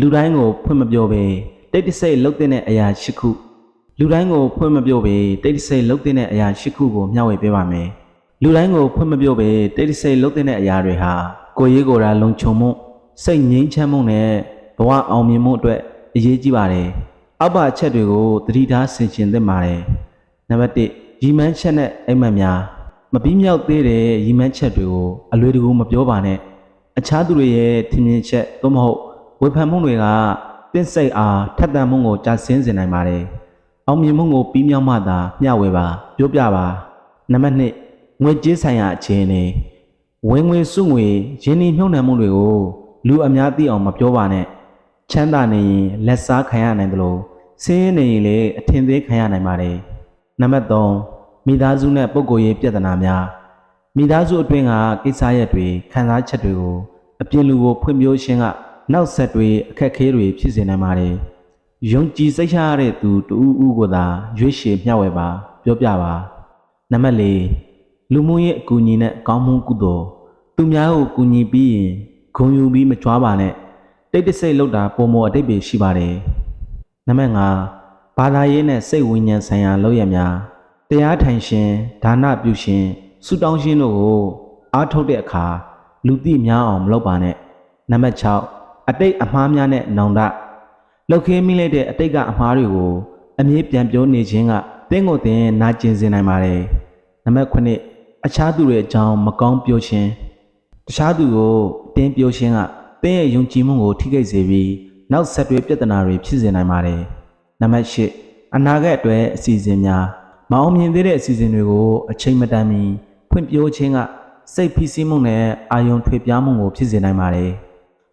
လူတိုင်းကိုဖွင့်မပြောပေတိတ်တဆိတ်လှုပ်တဲ့အရာ၈ခုလူတိုင်းကိုဖွင့်မပြောပေတိတ်တဆိတ်လှုပ်တဲ့အရာ၈ခုကိုမျှဝေပေးပါမယ်လူတိုင်းကိုဖွင့်မပြောပေတိတ်တဆိတ်လှုပ်တဲ့အရာတွေဟာကိုယ်ရေးကိုယ်တာလုံခြုံမှုစိတ်ငြိမ်းချမ်းမှုနဲ့ဘဝအောင်မြင်မှုအတွက်အရေးကြီးပါတယ်အောက်ပါအချက်တွေကိုသတိထားဆင်ခြင်သင့်ပါတယ်နံပါတ်1ရီမန်းချက်နဲ့အိမ်မက်များမပြီးမြောက်သေးတဲ့ရီမန်းချက်တွေကိုအလွယ်တကူမပြောပါနဲ့အခြားသူတွေရဲ့ထင်မြင်ချက်သို့မဟုတ် ဝေဖန်မှုတွေကတင့်စိတ်အားထက်သန်မှုကိုကြာဆင်းစေနိုင်ပါတယ်။အောင်မြင်မှုကိုပြီးမြောက်မှသာမျှဝေပါပြောပြပါ။နံပါတ်1ငွေကြေးဆိုင်ရာအခြေအနေဝင်ငွေစုငွေရင်းနှီးမြှုပ်နှံမှုတွေကိုလူအများသိအောင်မပြောပါနဲ့။ချမ်းသာနေရင်လက်စားခံရနိုင်တယ်လို့ဆင်းရဲနေရင်လည်းအထင်သေးခံရနိုင်ပါတယ်။နံပါတ်3မိသားစုနဲ့ပုဂ္ဂိုလ်ရေးပြဿနာများမိသားစုအတွင်းကကိစ္စရက်တွေခံစားချက်တွေကိုအပြင်လူကိုဖွင့်ပြခြင်းက နောက်ဆက်တွေအခက်အခဲတွေဖြစ်စေနိုင်ပါတယ်။ယုံကြည်စိတ်ချရတဲ့သူတူဦးဦးကိုသာရွေးချယ်မျှဝေပါ ပြောပြပါ။နံပါတ်၄လူမှုရေးအကူအညီနဲ့ကောင်းမှုကုသိုလ်သူများကိုကူညီပြီးရင်ဂုဏ်ယူပြီးမကြွားပါနဲ့တိတ်တဆိတ်လောက်တာပုံမအတိတ်ပဲရှိပါတယ်။နံပါတ်၅ဘာသာရေးနဲ့စိတ်ဝိညာဉ်ဆိုင်ရာလုပ်ရများတရားထိုင်ရှင်ဒါနပြုရှင်ဆုတောင်းရှင်တို့ကိုအားထုတ်တဲ့အခါလူသိများအောင်မလုပ်ပါနဲ့နံပါတ်6 အတိတ်အမှားများနဲ့နောင်တလောက်ခင်းမိလိုက်တဲ့အတိတ်ကအမှားတွေကိုအမြဲပြန်ပြောနေခြင်းကတင်းကိုတင်နာကျင်စေနိုင်ပါတယ်နံပါတ်9အခြားသူတွေအကြောင်းမကောင်းပြောခြင်းတခြားသူကိုတင်းပြောခြင်းကတင်းရဲ့ယုံကြည်မှုကိုထိခိုက်စေပြီးနောက်ဆက်တွဲပြဿနာတွေဖြစ်စေနိုင်ပါတယ်နံပါတ်10အနာဂတ်အတွက်အစီအစဉ်များမအောင်မြင်သေးတဲ့အစီအစဉ်တွေကိုအချိန်မတန်မီဖွင့်ပြခြင်းကစိတ်ဖိစီးမှုနဲ့အာယုံထွေပြားမှုကိုဖြစ်စေနိုင်ပါတယ်။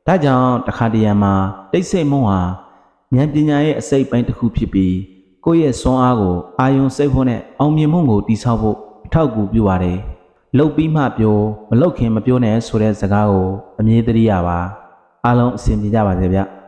ဒါကြောင့်တခါတရံမှာတိတ်ဆိတ်မှုဟာဉာဏ်ပညာရဲ့အစိတ်ပိုင်းတစ်ခုဖြစ်ပြီးကိုယ့်ရဲ့စွမ်းအားကိုအာယုံစိတ်ဖို့နဲ့အောင်မြင်မှုကိုတည်ဆောက်ဖို့အထောက်အကူပြုပါတယ်။လှုပ်ပြီးမှပြောမလှုပ်ခင်မပြောနဲ့ဆိုတဲ့စကားကိုအမြဲတမ်းရပါအားလုံးအဆင်ပြေကြပါစေဗျ။